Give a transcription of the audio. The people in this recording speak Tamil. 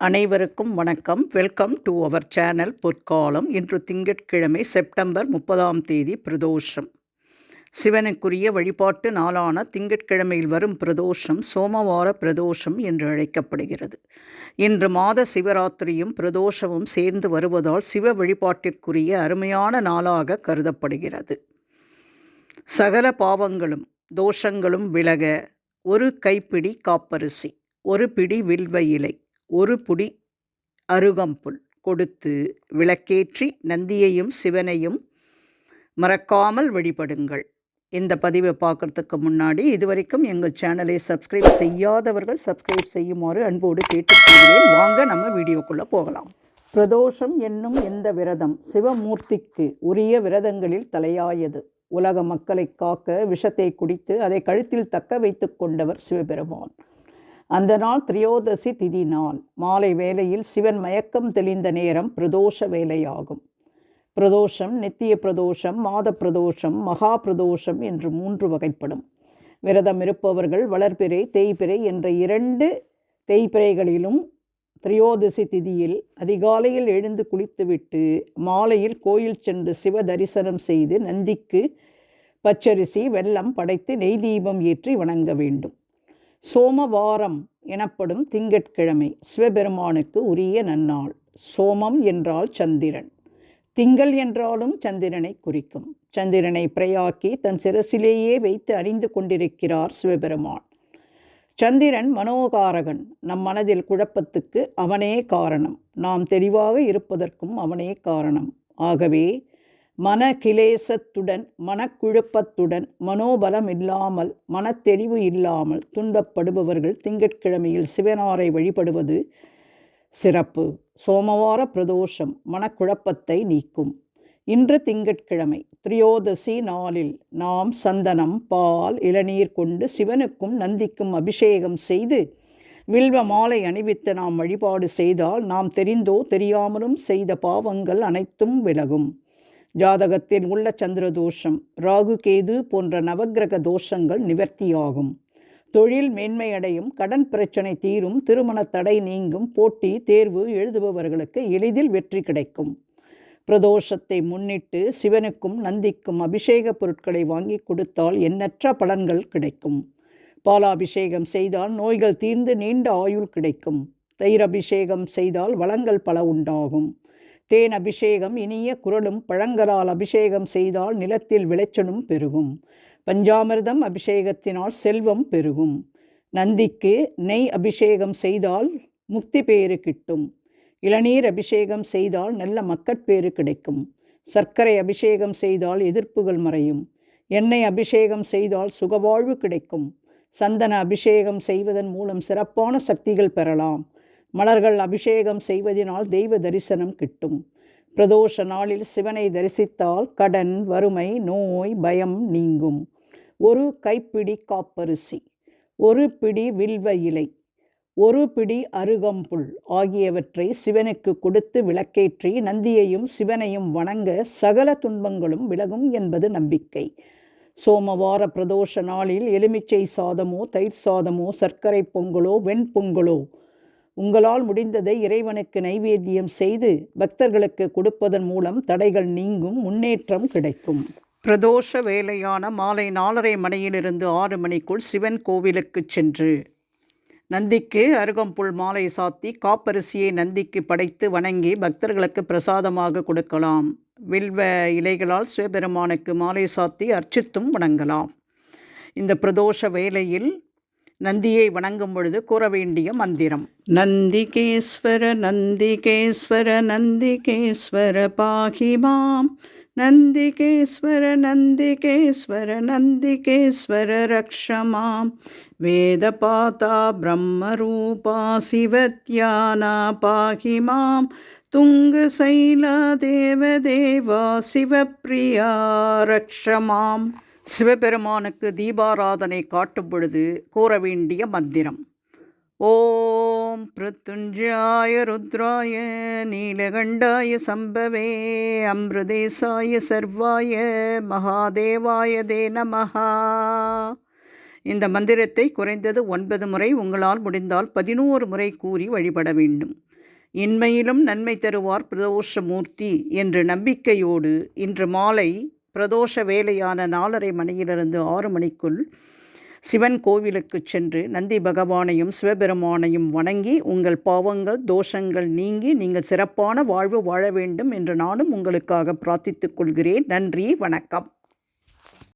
அனைவருக்கும் வணக்கம். வெல்கம் டு அவர் சேனல் பொற்காலம். இன்று திங்கட்கிழமை செப்டம்பர் முப்பதாம் தேதி பிரதோஷம். சிவனுக்குரிய வழிபாட்டு நாளான திங்கட்கிழமையில் வரும் பிரதோஷம் சோமவார பிரதோஷம் என்று அழைக்கப்படுகிறது. இன்று மாத சிவராத்திரியும் பிரதோஷமும் சேர்ந்து வருவதால் சிவ வழிபாட்டிற்குரிய அருமையான நாளாக கருதப்படுகிறது. சகல பாவங்களும் தோஷங்களும் விலக ஒரு கைப்பிடி காப்பரிசி ஒரு பிடி வில்வ இலை ஒரு புடி அருகம்புல் கொடுத்து விளக்கேற்றி நந்தியையும் சிவனையும் மறக்காமல் வழிபடுங்கள். இந்த பதிவை பார்க்குறதுக்கு முன்னாடி இதுவரைக்கும் எங்கள் சேனலை சப்ஸ்கிரைப் செய்யாதவர்கள் சப்ஸ்கிரைப் செய்யுமாறு அன்போடு கேட்டுக்கொள்கிறேன். வாங்க நம்ம வீடியோக்குள்ளே போகலாம். பிரதோஷம் என்னும் எந்த விரதம் சிவமூர்த்திக்கு உரிய விரதங்களில் தலையாயது? உலக மக்களை காக்க விஷத்தை குடித்து அதை கழுத்தில் தக்க வைத்து கொண்டவர் சிவபெருமான். அந்த நாள் திரியோதசி திதி நாள். மாலை வேளையில் சிவன் மயக்கம் தெளிந்த நேரம் பிரதோஷ வேலையாகும் பிரதோஷம் நித்திய பிரதோஷம் மாத பிரதோஷம் மகா பிரதோஷம் என்று மூன்று வகைப்படும். விரதம் இருப்பவர்கள் வளர்பிறை தேய்பிறை என்ற இரண்டு தேய்பிறைகளிலும் திரியோதசி திதியில் அதிகாலையில் எழுந்து குளித்துவிட்டு மாலையில் கோயில் சென்று சிவ தரிசனம் செய்து நந்திக்கு பச்சரிசி வெல்லம் படைத்து நெய் தீபம் ஏற்றி வணங்க வேண்டும். சோமவாரம் எனப்படும் திங்கட்கிழமை சிவபெருமானுக்கு உரிய நன்னாள். சோமம் என்றால் சந்திரன். திங்கள் என்றாலும் சந்திரனை குறிக்கும். சந்திரனை பிரயாக்கி தன் சிரசிலேயே வைத்து அணிந்து கொண்டிருக்கிறார் சிவபெருமான். சந்திரன் மனோகாரகன். நம் மனதில் குழப்பத்துக்கு அவனே காரணம். நாம் தெளிவாக இருப்பதற்கும் அவனே காரணம். ஆகவே மன கிளேசத்துடன் மனக்குழப்பத்துடன் மனோபலம் இல்லாமல் மனத்தெளிவு இல்லாமல் துன்பப்படுபவர்கள் திங்கட்கிழமையில் சிவனாரை வழிபடுவது சிறப்பு. சோமவார பிரதோஷம் மனக்குழப்பத்தை நீக்கும். இன்று திங்கட்கிழமை திரியோதசி நாளில் நாம் சந்தனம் பால் இளநீர் கொண்டு சிவனுக்கும் நந்திக்கும் அபிஷேகம் செய்து வில்வ மாலை அணிவித்து நாம் வழிபாடு செய்தால் நாம் தெரிந்தோ தெரியாமலும் செய்த பாவங்கள் அனைத்தும் விலகும். ஜாதகத்தில் உள்ள சந்திர தோஷம் ராகு கேது போன்ற நவக்கிரக தோஷங்கள் நிவர்த்தியாகும். தொழில் மேன்மையடையும் கடன் பிரச்சனை தீரும் திருமண தடை நீங்கும் போட்டி தேர்வு எழுதுபவர்களுக்கு எளிதில் வெற்றி கிடைக்கும். பிரதோஷத்தை முன்னிட்டு சிவனுக்கும் நந்திக்கும் அபிஷேக பொருட்களை வாங்கி கொடுத்தால் எண்ணற்ற பலன்கள் கிடைக்கும். பாலாபிஷேகம் செய்தால் நோய்கள் தீர்ந்து நீண்ட ஆயுள் கிடைக்கும். தயிர் அபிஷேகம் செய்தால் வளங்கள் பல உண்டாகும். தேன் அபிஷேகம் இனிய குரலும் பழங்களால் அபிஷேகம் செய்தால் நிலத்தில் விளைச்சலும் பெருகும். பஞ்சாமிர்தம் அபிஷேகத்தினால் செல்வம் பெருகும். நந்திக்கு நெய் அபிஷேகம் செய்தால் முக்தி பேறு கிட்டும். இளநீர் அபிஷேகம் செய்தால் நல்ல மக்கட்பேறு கிடைக்கும். சர்க்கரை அபிஷேகம் செய்தால் எதிர்ப்புகள் மறையும். எண்ணெய் அபிஷேகம் செய்தால் சுகவாழ்வு கிடைக்கும். சந்தன அபிஷேகம் செய்வதன் மூலம் சிறப்பான சக்திகள் பெறலாம். மலர்கள் அபிஷேகம் செய்வதனால் தெய்வ தரிசனம் கிட்டும். பிரதோஷ நாளில் சிவனை தரிசித்தால் கடன் வறுமை நோய் பயம் நீங்கும். ஒரு கைப்பிடி காப்பரிசி ஒரு பிடி வில்வ இலை ஒரு பிடி அருகம்புல் ஆகியவற்றை சிவனுக்கு கொடுத்து விளக்கேற்றி நந்தியையும் சிவனையும் வணங்க சகல துன்பங்களும் விலகும் என்பது நம்பிக்கை. சோமவார பிரதோஷ நாளில் எலுமிச்சை சாதமோ தயிர் சாதமோ சர்க்கரை பொங்கலோ வெண்பொங்கலோ உங்களால் முடிந்ததை இறைவனுக்கு நைவேத்தியம் செய்து பக்தர்களுக்கு கொடுப்பதன் மூலம் தடைகள் நீங்கும் முன்னேற்றம் கிடைக்கும். பிரதோஷ வேலையான மாலை நாலரை மணியிலிருந்து ஆறு மணிக்குள் சிவன் கோவிலுக்கு சென்று நந்திக்கு அருகம்புல் மாலை சாத்தி காப்பரிசியை நந்திக்கு படைத்து வணங்கி பக்தர்களுக்கு பிரசாதமாக கொடுக்கலாம். வில்வ இலைகளால் சிவபெருமானுக்கு மாலை சாத்தி அர்ச்சித்தும் வணங்கலாம். இந்த பிரதோஷ வேலையில் நந்தியை வணங்கும் பொழுது கூற வேண்டிய மந்திரம். நந்திகேஸ்வர நந்திகேஸ்வர நந்திகேஸ்வர பாகிமாம் நந்திகேஸ்வர நந்திகேஸ்வர நந்திகேஸ்வர ரக்ஷமாம் வேதபாதா பிரம்மரூபா சிவத்யானா பாகிமாம் துங்கசைலா தேவதேவா சிவப்பிரியா ரக்ஷமாம் சிவபெருமானுக்கு தீபாராதனை காட்டும் பொழுது கூற வேண்டிய மந்திரம். ஓம் பிரத்துஞ்சாய ருத்ராய நீலகண்டாய சம்பவே அமிர்தேசாய சர்வாய மகாதேவாய தே நமஹா. இந்த மந்திரத்தை குறைந்தது ஒன்பது முறை உங்களால் முடிந்தால் பதினோரு முறை கூறி வழிபட வேண்டும். இன்மையிலும் நன்மை தருவார் பிரதோஷமூர்த்தி என்ற நம்பிக்கையோடு இன்று மாலை பிரதோஷ வேலையான நாலரை மணியிலிருந்து ஆறு மணிக்குள் சிவன் கோவிலுக்கு சென்று நந்தி பகவானையும் சிவபெருமானையும் வணங்கி உங்கள் பாவங்கள் தோஷங்கள் நீங்கி நீங்கள் சிறப்பான வாழ்வு வாழ வேண்டும் என்று நானும் உங்களுக்காக பிரார்த்தித்துக் கொள்கிறேன். நன்றி வணக்கம்.